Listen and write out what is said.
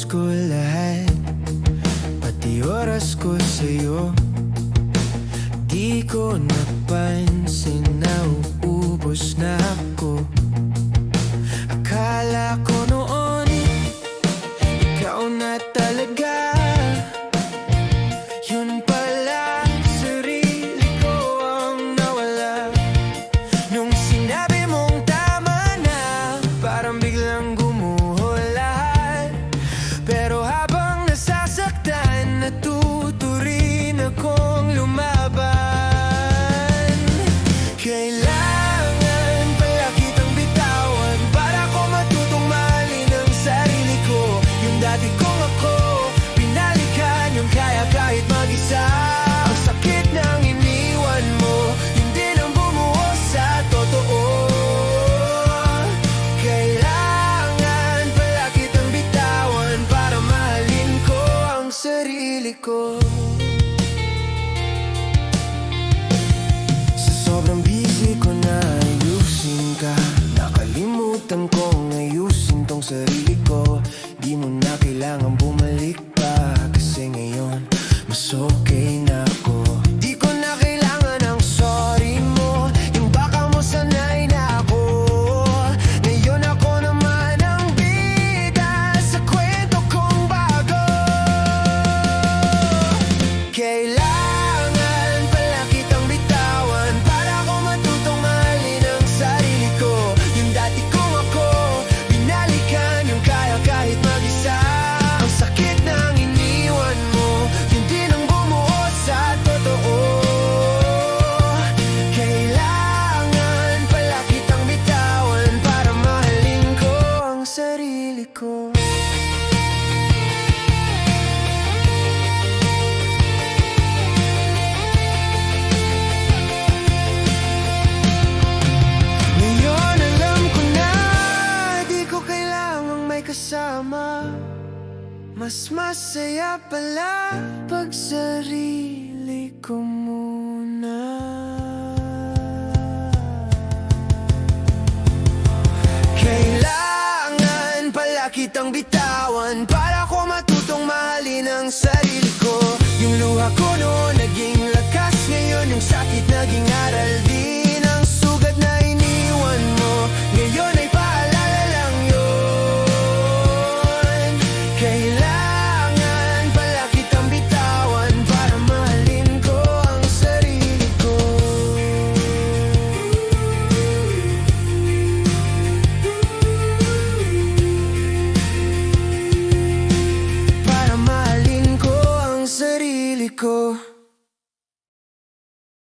Inos ko lahat Pati oras ko sa'yo. Di ko napansin na uubos na ako. Akala ko noon Ikaw na talaga. ko Sa sobrang busy ko na ayusin ka Nakalimutan kong ayusin tong sarili ko Di mo na kailangan bumalik pa. Kasi ngayon, mas okay na ako. sarili ko. Ngayon alam ko na Di ko kailangang may kasama. Mas masaya pala Pag sarili ko muna. kitang bitawan. Para ko matutong mahalin ang sarili ko. Yung luha ko noon naging